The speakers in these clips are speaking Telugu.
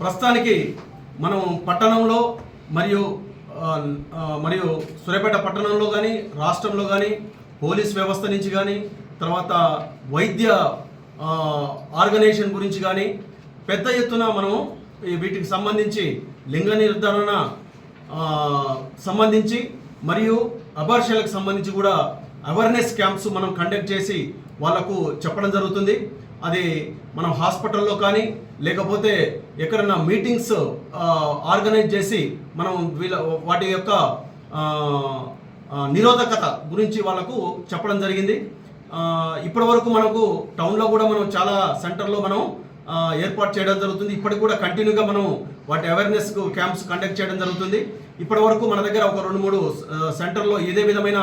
ప్రస్తుతానికి మనం పట్టణంలో మరియు మరియు సూర్యాపేట పట్టణంలో కానీ రాష్ట్రంలో కానీ పోలీస్ వ్యవస్థ నుంచి కానీ తర్వాత వైద్య ఆర్గనైజేషన్ గురించి కానీ పెద్ద ఎత్తున మనము వీటికి సంబంధించి లింగ నిర్ధారణ సంబంధించి మరియు అబార్షన్లకు సంబంధించి కూడా అవేర్నెస్ క్యాంప్స్ మనం కండక్ట్ చేసి వాళ్ళకు చెప్పడం జరుగుతుంది. అది మనం హాస్పిటల్లో కానీ లేకపోతే ఎక్కడన్నా మీటింగ్స్ ఆర్గనైజ్ చేసి మనం వీళ్ళ వాటి యొక్క నిరోధకత గురించి వాళ్ళకు చెప్పడం జరిగింది. ఇప్పటి వరకు మనకు టౌన్లో కూడా మనం చాలా సెంటర్లో మనం ఏర్పాటు చేయడం జరుగుతుంది. ఇప్పటికి కూడా కంటిన్యూగా మనం వాటి అవేర్నెస్ క్యాంప్స్ కండక్ట్ చేయడం జరుగుతుంది. ఇప్పటి వరకు మన దగ్గర ఒక రెండు మూడు సెంటర్లో ఏదే విధమైన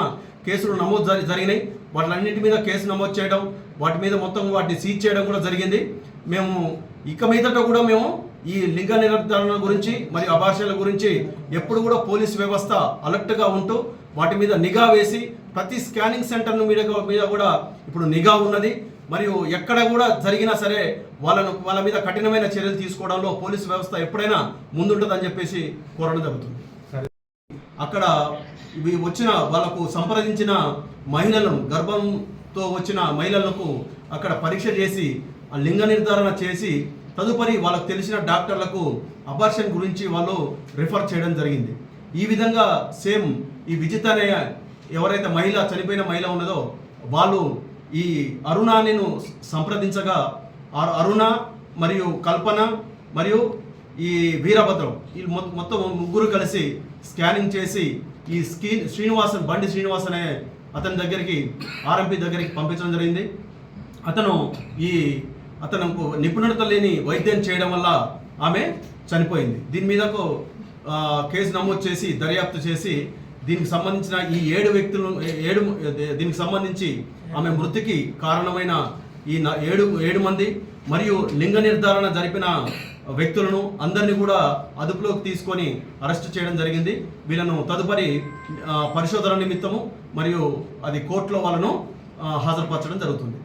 కేసులు నమోదు జరి- జరిగినాయి. వాటిలన్నింటి మీద కేసు నమోదు చేయడం వాటి మీద మొత్తం వాటిని సీజ్ చేయడం కూడా జరిగింది. మేము ఇక మీదట కూడా మేము ఈ లింగ నిర్ధారణ గురించి మరియు అభాషల గురించి ఎప్పుడు కూడా పోలీస్ వ్యవస్థ అలర్ట్గా ఉంటూ వాటి మీద నిఘా వేసి ప్రతి స్కానింగ్ సెంటర్ మీద మీద కూడా ఇప్పుడు నిఘా ఉన్నది. మరియు ఎక్కడ కూడా జరిగినా సరే వాళ్ళను వాళ్ళ మీద కఠినమైన చర్యలు తీసుకోవడంలో పోలీస్ వ్యవస్థ ఎప్పుడైనా ముందుంటుందని చెప్పేసి కోరడం జరుగుతుంది. అక్కడ వచ్చిన వాళ్ళకు సంప్రదించిన మహిళలను గర్భంతో వచ్చిన మహిళలకు అక్కడ పరీక్ష చేసి ఆ లింగ నిర్ధారణ చేసి తదుపరి వాళ్ళకు తెలిసిన డాక్టర్లకు అబార్షన్ గురించి వాళ్ళు రిఫర్ చేయడం జరిగింది. ఈ విధంగా సేమ్ ఈ విజిత అనే ఎవరైతే మహిళ చనిపోయిన మహిళ ఉన్నదో వాళ్ళు ఈ అరుణానిను సంప్రదించగా ఆ అరుణ మరియు కల్పన మరియు ఈ వీరభద్రం వీళ్ళు మొత్తం ముగ్గురు కలిసి స్కానింగ్ చేసి ఈ స్కీ శ్రీనివాసన్ బండి శ్రీనివాస్ అనే అతని దగ్గరికి ఆర్ఎంపీ దగ్గరికి పంపించడం జరిగింది. అతను ఈ అతనుకు నిపుణత లేని వైద్యం చేయడం వల్ల ఆమె చనిపోయింది. దీని మీదకు కేసు నమోదు చేసి దర్యాప్తు చేసి దీనికి సంబంధించిన ఈ ఏడు వ్యక్తులు ఏడు దీనికి సంబంధించి ఆమె మృతికి కారణమైన ఈ ఏడు ఏడు మంది మరియు లింగ నిర్ధారణ జరిపిన వ్యక్తులను అందరినీ కూడా అదుపులోకి తీసుకొని అరెస్ట్ చేయడం జరిగింది. వీళ్ళను తదుపరి పరిశోధన నిమిత్తము మరియు అది కోర్టులో వాళ్ళను హాజరుపరచడం జరుగుతుంది.